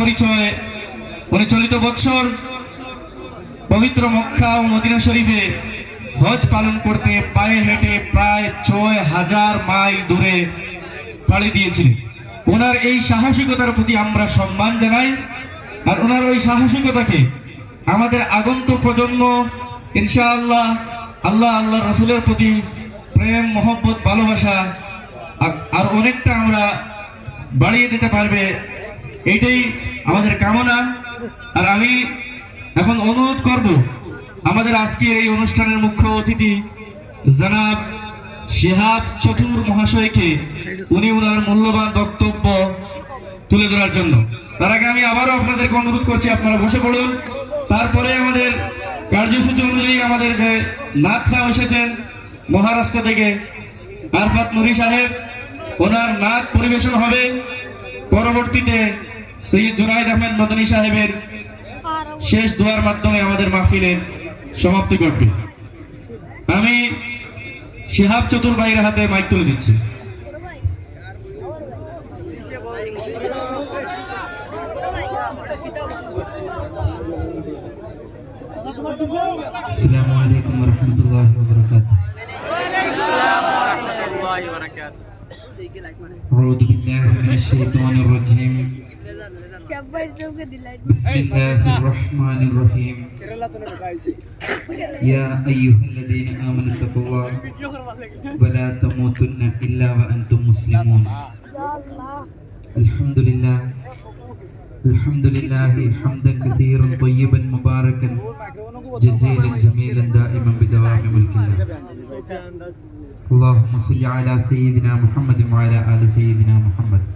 পরিচয় উনি চলিত বছর পবিত্র মক্কা ও মদিনা শরীফে হজ পালন করতে পায়ে হেঁটে প্রায় ছয় হাজার মাইল দূরে পাড়ি দিয়েছিলেন। ওনার এই সাহসিকতার প্রতি আমরা সম্মান জানাই আর ওনার ওই সাহসিকতাকে আমাদের আগন্তুক প্রজন্ম, ইনশাআল্লাহ, আল্লাহ আল্লাহ রসুলের প্রতি প্রেম, মহব্বত, ভালোবাসা, আর অনেকটা আমরা বাড়িয়ে দিতে পারবে এইটাই আমাদের কামনা। আর আমি এখন অনুরোধ করব, আমাদের আজকের এই অনুষ্ঠানের মুখ্য অতিথি জনাব শিহাব চতুর মহাশয়কে, উনি ওনার মূল্যবান বক্তব্য তুলে ধরার জন্য। তার আগে আমি আবারও আপনাদেরকে অনুরোধ করছি, আপনারা বসে পড়ুন। তারপরে আমাদের কার্যসূচি অনুযায়ী আমাদের যে নাথ খাও এসেছেন মহারাষ্ট্র থেকে আরফাত নুরি সাহেব, ওনার নাচ পরিবেশন হবে। পরবর্তীতে সৈয়দ জুনাইদ আহমেদ মদনী সাহেবের শেষ দোয়ার মাধ্যমে আমাদের মাহফিলের সমাপ্তি ঘটবে আমি শিহাব চতুর ভাইয়ের হাতে মাইক তুলে দিচ্ছি। আসসালামু আলাইকুম ওয়া রাহমাতুল্লাহি ওয়া বারাকাতুহু। আউযু বিল্লাহি মিনাশ শাইতানির রাজীম। بسم الله الرحمن الرحيم. يا أيها الذين آمنوا اتقوا الله. ولا تموتن إلا وأنتم مسلمون. الحمد لله. الحمد لله حمدا كثيرا طيبا مباركا. جزيلا جميلا دائما بدوام ملك الله. اللهم صل على سيدنا محمد وعلى آل سيدنا محمد.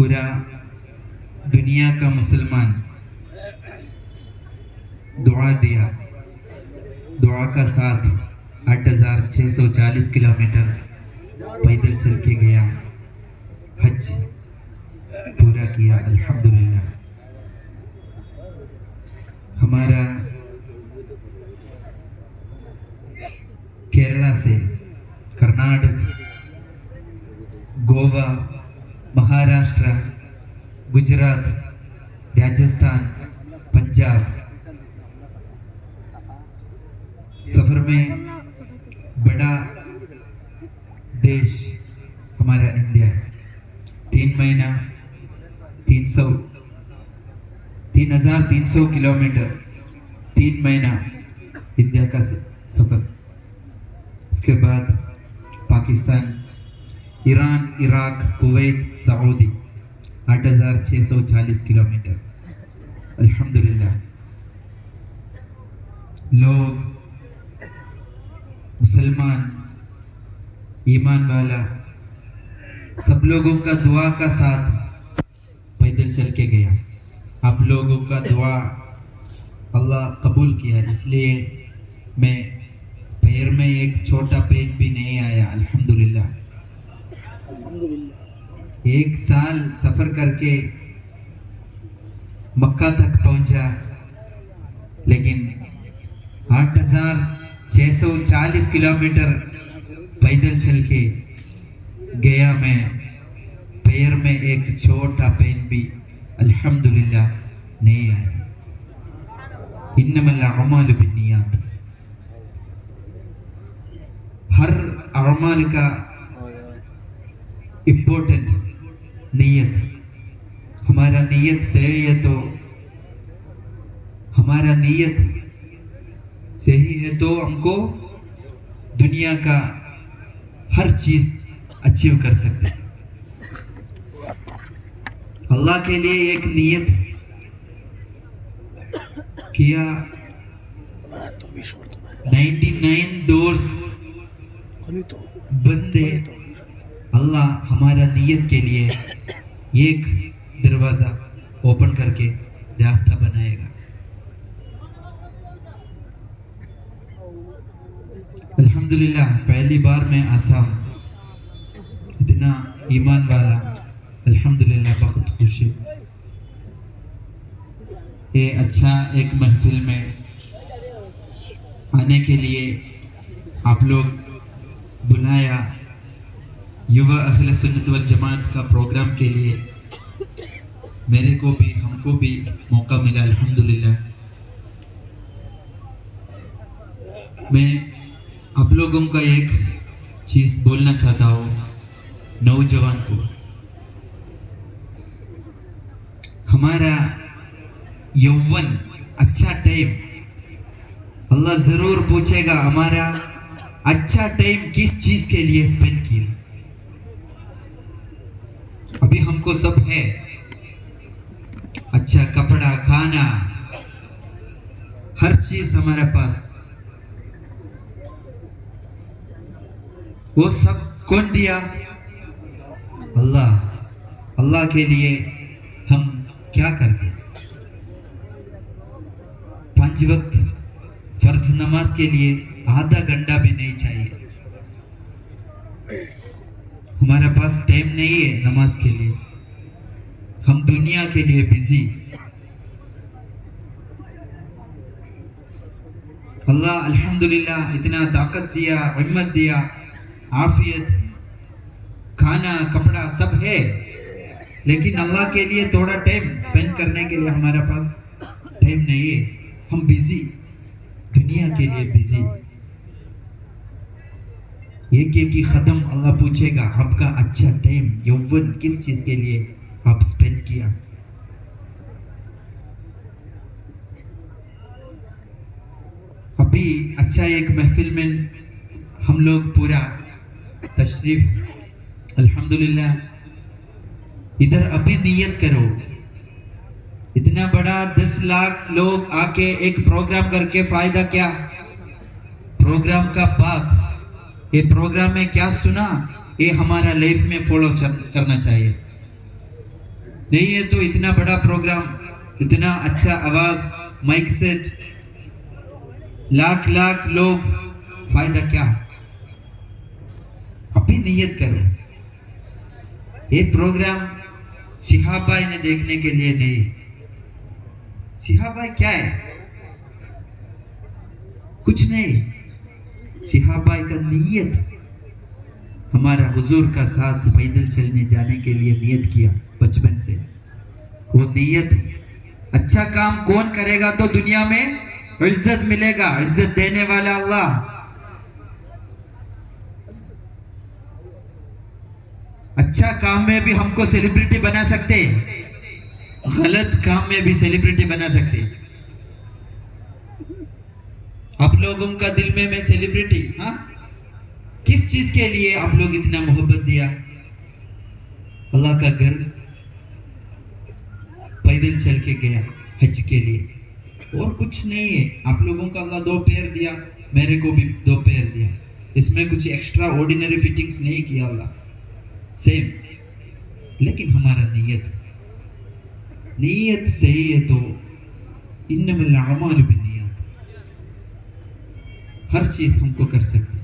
پورا دنیا کا مسلمان دعا دیا۔ دعا کا ساتھ آٹھ ہزار چھ سو چالیس کلومیٹر پیدل چل کے گیا۔ حج پورا کیا۔ الحمدللہ۔ ہمارا മഹാരാഷ്ട്ര، ഗുജറാത്ത്، രാജസ്ഥാൻ، പഞ്ചാബ്. سفر میں بڑا دیش ہمارا انڈیا ہے تین مہینہ تین سو تین ہزار تین سو کلو میٹر تین مہینہ انڈیا کا سفر اس کے بعد Pakistan Iran Iraq Kuwait Saudi آٹھ ہزار چھ سو چالیس کلو میٹر الحمد للہ لوگ مسلمان ایمان والا سب لوگوں کا دعا کا ساتھ پیدل چل کے گیا آپ لوگوں کا دعا اللہ قبول کیا اس لیے میں پیر میں ایک چھوٹا پین بھی نہیں آیا الحمد للہ ایک سال سفر کر کے مکہ تک پہنچا، لیکن آٹھ ہزار چھ سو چالیس کلومیٹر پیدل چل کے گیا میں، پیر میں ایک چھوٹا پین بھی الحمدللہ نہیں آیا۔ بھی نہیں آتا ہر اعمال کا امپورٹنٹ نیت۔ ہمارا نیت صحیح ہے تو، ہمارا نیت صحیح ہے تو ہم کو دنیا کا ہر چیز اچیو کر سکتے ہیں۔ اللہ کے لیے ایک نیت کیا؟ نائنٹی نائن ڈورس بندے اللہ ہمارا نیت کے لیے ایک دروازہ اوپن کر کے راستہ بنائے گا۔ الحمدللہ، پہلی بار میں آسام اتنا ایمان والا، الحمدللہ، بہت خوش ہے یہ اچھا ایک محفل میں آنے کے لیے آپ لوگ بلایا۔ یوا اہل سنت والجماعت کا پروگرام کے لیے میرے کو بھی، ہم کو بھی موقع ملا، الحمدللہ۔ میں آپ لوگوں کا ایک چیز بولنا چاہتا ہوں، نوجوان کو۔ ہمارا یون اچھا ٹائم۔ اللہ ضرور پوچھے گا، ہمارا اچھا ٹائم کس چیز کے لیے اسپینڈ کیا؟ کو سب ہے۔ اچھا کپڑا، کھانا، ہر چیز ہمارے پاس۔ وہ سب کون دیا؟ اللہ۔ اللہ کے لیے ہم کیا کرتے پانچ وقت فرض نماز کے لیے آدھا گھنٹہ بھی نہیں چاہیے۔ ہمارے پاس ٹائم نہیں ہے نماز کے لیے۔ ہم دنیا کے لیے بزی اللہ الحمدللہ اتنا طاقت دیا، ہمت دیا، عافیت، کھانا، کپڑا سب ہے۔ لیکن اللہ کے لیے تھوڑا ٹائم اسپینڈ کرنے کے لیے ہمارے پاس ٹائم نہیں ہے۔ ہم بزی دنیا کے لیے بزی ایک ایک ہی ختم اللہ پوچھے گا، آپ کا اچھا ٹائم یون کس چیز کے لیے؟ آپ اسپینڈ کیا ابھی اچھا ایک محفل میں ہم لوگ پورا تشریف الحمدللہ ادھر ابھی نیت کرو اتنا بڑا دس لاکھ لوگ آ کے ایک پروگرام کر کے فائدہ کیا پروگرام کا بات یہ پروگرام میں کیا سنا یہ ہمارا لائف میں فالو کرنا چاہیے نہیں ہے تو اتنا بڑا پروگرام، اتنا اچھا آواز، مائک سیٹ، لاکھ لاکھ لوگ، فائدہ کیا؟ ابھی نیت کرو یہ پروگرام شہاب بھائی نے دیکھنے کے لیے نہیں۔ شہاب بھائی کیا ہے؟ کچھ نہیں۔ شہاب بھائی کا نیت، ہمارا حضور کا ساتھ پیدل چلنے جانے کے لیے نیت کیا۔ بچپن سے۔ وہ نیت۔ اچھا کام کون کرے گا تو دنیا میں عزت ملے گا، عزت دینے والا اللہ۔ اچھا کام میں بھی ہم کو سیلیبریٹی بنا سکتے۔ غلط کام میں بھی سیلیبریٹی بنا سکتے۔ آپ لوگوں کا دل میں میں سیلیبریٹی ہاں؟ کس چیز کے لیے آپ لوگ اتنا محبت دیا؟ اللہ کا گھر۔ پیدل چل کے گیا حج کے لیے اور کچھ نہیں ہے آپ لوگوں کا اللہ دو پیر دیا میرے کو بھی دو پیر دیا اس میں کچھ ایکسٹرا آرڈینری فٹنگس نہیں کیا اللہ سیم لیکن ہمارا نیت نیت صحیح ہے تو ان میں انم العمال بنیات ہر چیز ہم کو کر سکتے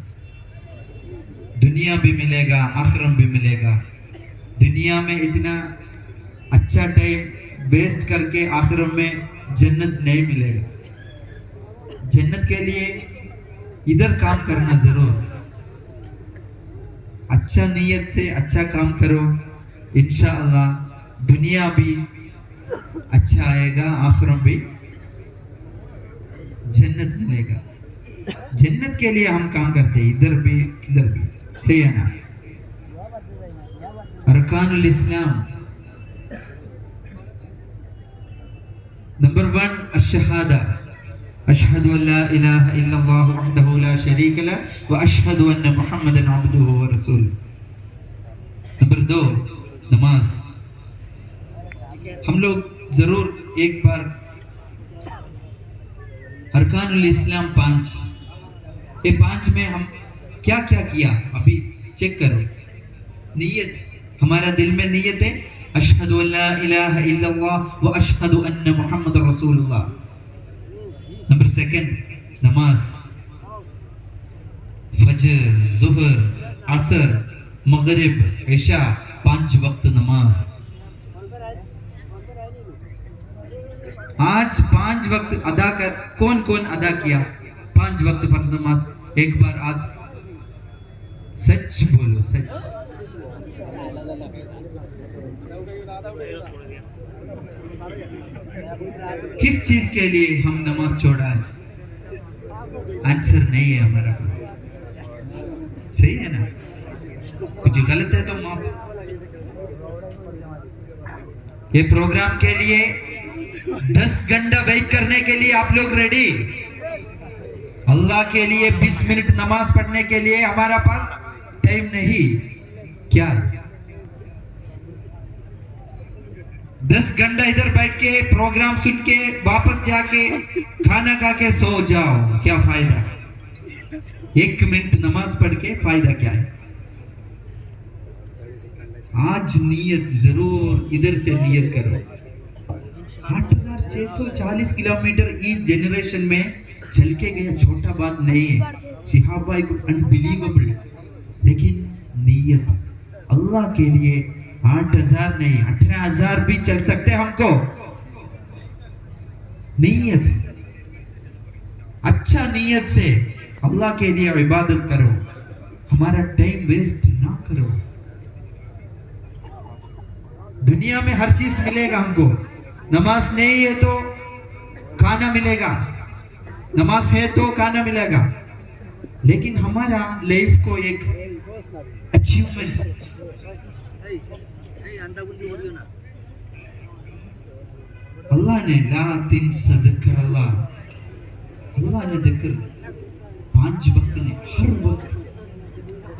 دنیا بھی ملے گا آخرم بھی ملے گا دنیا میں اتنا اچھا ٹائم ویسٹ کر کے آخر میں جنت نہیں ملے گا جنت کے لیے ادھر کام کرنا ضرور اچھا نیت سے اچھا کام کرو انشاءاللہ دنیا بھی اچھا آئے گا آخر بھی جنت ملے گا جنت کے لیے ہم کام کرتے ہیں ادھر بھی کدھر بھی صحیح ہے نا ارکان الاسلام نمبر ون الشہادہ اشہد اللہ الہ الا اللہ وحدہ لا شریک لہ واشہد ان محمد عبدہ ورسول نمبر دو نماز ہم لوگ ضرور ایک بار ارکان الاسلام پانچ یہ پانچ میں ہم کیا کیا کیا ابھی چیک کریں نیت ہمارا دل میں نیت ہے الہ الا اللہ و اشهد ان محمد رسول اللہ نمبر سیکنڈ نماز فجر ظہر عصر مغرب عشاء پانچ وقت نماز آج پانچ وقت ادا کر کون کون ادا کیا پانچ وقت فرض نماز ایک بار آج سچ بولو سچ کس چیز کے لیے ہم نماز چھوڑا آج؟ آنسر نہیں ہے ہمارا پاس۔ صحیح ہے نا؟ کچھ غلط ہے تو معاف۔ یہ پروگرام کے لیے دس گھنٹہ ویٹ کرنے کے لیے آپ لوگ ریڈی اللہ کے لیے بیس منٹ نماز پڑھنے کے لیے ہمارا پاس ٹائم نہیں۔ کیا؟ ہے دس گھنٹہ ادھر بیٹھ کے، پروگرام سن کے، واپس جا کے، کھانا کھا کے سو جاؤ، کیا فائدہ؟ ایک منٹ نماز پڑھ کے فائدہ کیا ہے؟ آج نیت ضرور ادھر سے نیت کرو۔ آٹھ ہزار چھ سو چالیس کلو میٹر اس جنریشن میں چل کے گیا، چھوٹا بات نہیں ہے۔ شہاب بھائی کو انبلیویبل لیکن نیت اللہ کے لیے آٹھ ہزار نہیں، اٹھارہ ہزار بھی چل سکتے ہم کو۔ نیت۔ اچھا نیت سے اللہ کے لیے عبادت کرو۔ ہمارا ٹائم ویسٹ نہ کرو۔ دنیا میں ہر چیز ملے گا ہم کو۔ نماز نہیں ہے تو کھانا ملے گا۔ نماز ہے تو کھانا ملے گا۔ لیکن ہمارا لائف کو ایک اچیومنٹ اللہ نے لا تنس ذکر اللہ اللہ نے ذکر پانچ وقت نے ہر وقت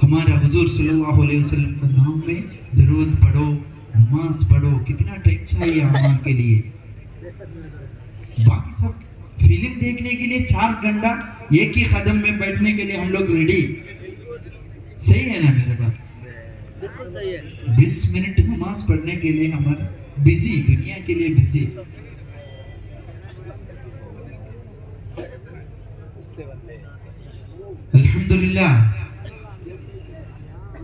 ہمارا حضور صلی اللہ علیہ وسلم کا نام میں درود پڑھو نماز پڑھو کتنا ٹائم چاہیے اعمال کے لیے باقی سب فلم دیکھنے کے لیے چار گھنٹہ ایک ہی قدم میں بیٹھنے کے لیے ہم لوگ ریڈی صحیح ہے نا میرے بات بیس منٹ نماز پڑھنے کے لیے ہمارا بزی دنیا کے لیے بزی الحمدللہ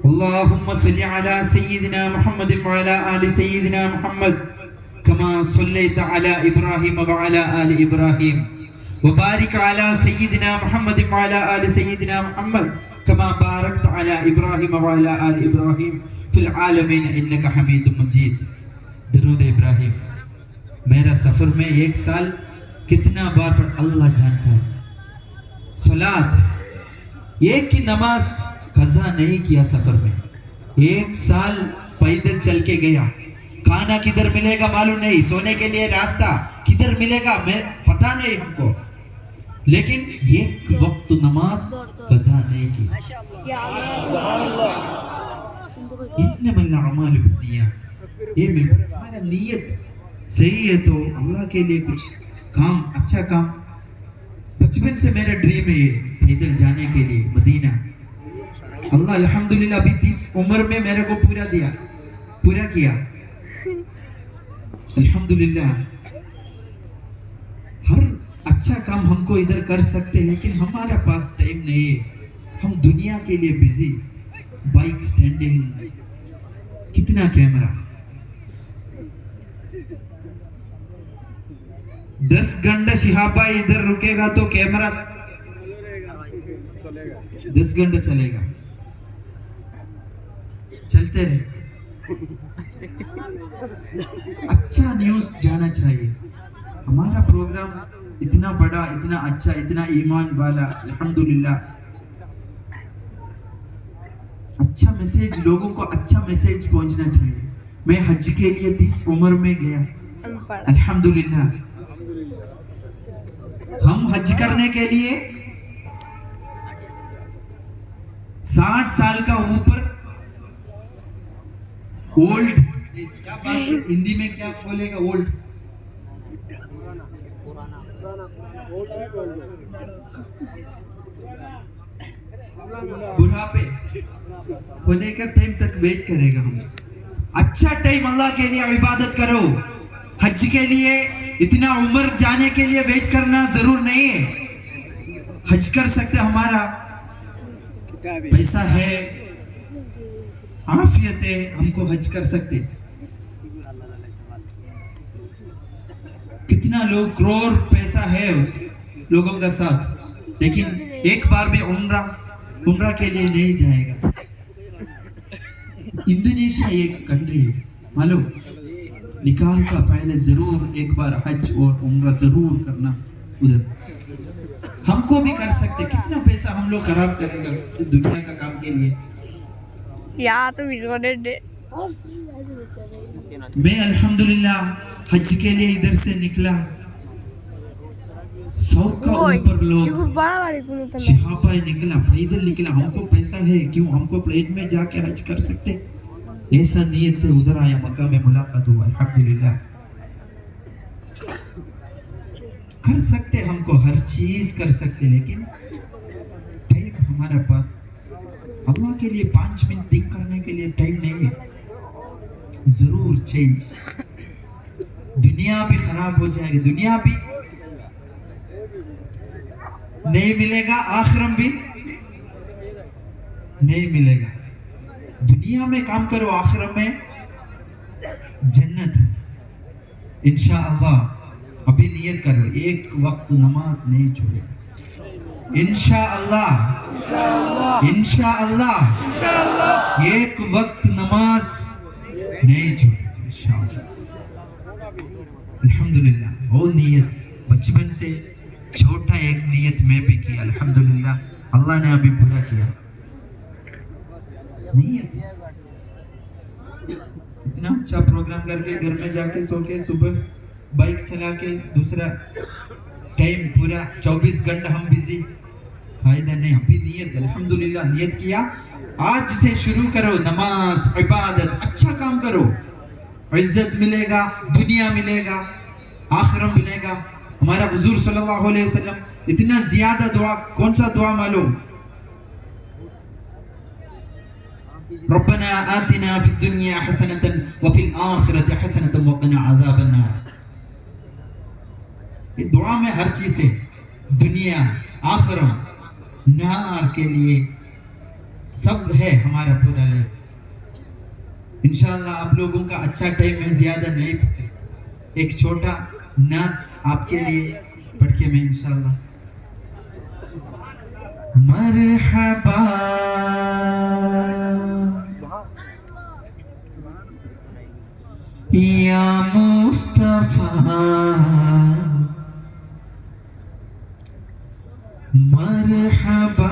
اللهم صل على سيدنا محمد وعلى آل سيدنا محمد كما صليت على إبراهيم وعلى آل إبراهيم وبارك على سيدنا محمد وعلى آل سيدنا محمد كما باركت على إبراهيم وعلى آل إبراهيم في العالمين إنك حميد مجيد. درود ابراہیم میرا سفر میں ایک سال کتنا بار پڑھ اللہ جانتا ہے؟ سلاد ایک کی نماز قضا نہیں کیا سفر میں. ایک سال پیدل چل کے گیا. کھانا کدھر ملے گا معلوم نہیں. سونے کے لیے راستہ کدھر ملے گا؟ میں پتہ نہیں ہم کو. لیکن ایک وقت نماز قضا نہیں کی۔ انما الاعمال بالنیات یہ میں ہمارا نیت صحیح ہے تو اللہ کے لیے کچھ کام اچھا کام بچپن سے میرا ڈریم ہے یہ پیدل جانے کے لیے مدینہ اللہ الحمدللہ ابھی تیس عمر میں میرے کو پورا دیا پورا کیا الحمدللہ اچھا کام ہم کو ادھر کر سکتے ہیں، لیکن ہمارا پاس ٹائم نہیں ہے۔ ہم دنیا کے لیے بزی بائک سٹینڈنگ کتنا کیمرہ دس گھنٹہ شہابہ ادھر رکے گا تو کیمرہ دس گھنٹہ چلے گا۔ چلتے رہے۔ اچھا نیوز جانا چاہیے۔ ہمارا پروگرام اتنا بڑا، اتنا اچھا اتنا ایمان والا، الحمدللہ۔ اچھا میسیج، لوگوں کو اچھا میسیج پہنچنا چاہیے۔ میں حج کے لیے تیس عمر میں گیا۔ الحمدللہ۔ ہم حج کرنے کے لیے ساٹھ سال کا اوپر اولڈ کیا بات ہندی میں کیا بولے گا اولڈ بڑھاپے۔ ہونے کا ٹائم تک ویٹ کرے گا ہم۔ اچھا ٹائم اللہ کے لیے عبادت کرو۔ حج کے لیے اتنا عمر جانے کے لیے ویٹ کرنا ضرور نہیں ہے۔ حج کر سکتے ہمارا۔ پیسہ ہے، عافیت ہے، ہم کو حج کر سکتے۔ ہیں کتنا لوگ کروڑ پیسہ ہے اس لوگوں کا ساتھ۔ لیکن ایک بار میں عمرہ عمرہ کے لیے نہیں جائے گا۔ انڈونیشیا ایک کنٹری ہے۔ معلوم؟ نکاح کا پہلے ضرور ایک بار حج اور عمرہ ضرور کرنا ادھر۔ ہم کو بھی کر سکتے، کتنا پیسہ ہم لوگ خراب کریں گے دنیا کا کام کے لیے؟ یا تو میں الحمدللہ حج کے لیے ادھر سے نکلا۔ سو کا اوپر لوگ یہاں نکلا پیدل نکلا۔ ہم کو پیسہ ہے کیوں؟ ہم کو پلیٹ میں جا کے حج کر سکتے۔ ایسا نیت سے ادھر آیا مکہ میں ملاقات ہوا الحمدللہ۔ کر سکتے ہم کو ہر چیز کر سکتے لیکن ٹائم ہمارے پاس۔ اللہ کے لیے پانچ منٹ دیکھ کرنے کے لیے ٹائم نہیں ہے۔ ضرور چینج دنیا بھی خراب ہو جائے گی، دنیا بھی نہیں ملے گا، آخرم بھی نہیں ملے گا۔ دنیا میں کام کرو، آخرم میں جنت۔ انشاءاللہ، ابھی نیت کرو، ایک وقت نماز نہیں چھوڑے۔ گا انشاءاللہ انشاءاللہ، ایک وقت نماز نہیں چھوڑے الحمدللہ وہ نیت بچپن سے چھوٹا ایک نیت میں بھی کی الحمدللہ اللہ نے ابھی پورا کیا نیت اتنا اچھا پروگرام کر کے گھر میں جا کے سو کے صبح بائک چلا کے دوسرا ٹائم پورا چوبیس گھنٹہ ہم بزی فائدہ نہیں ابھی نیت الحمدللہ نیت کیا آج سے شروع کرو نماز، عبادت اچھا کام کرو۔ عزت ملے گا، دنیا ملے گا آخرم ملے گا۔ ہمارا حضور صلی اللہ علیہ وسلم، اتنا زیادہ دعا، کون سا دعا معلوم؟ ربنا آتنا فی الدنیا حسنتا وفی الآخرت حسنتا وقنا عذاب النار۔ یہ دعا میں ہر چیز ہے۔ دنیا آخرم نار کے لیے۔ سب ہے ہمارا پورا لائف انشاءاللہ آپ لوگوں کا اچھا ٹائم میں زیادہ نہیں ایک چھوٹا ناچ آپ کے لیے پڑھ کے میں انشاءاللہ۔ مرحبا۔ یا مصطفیٰ۔ مرحبا۔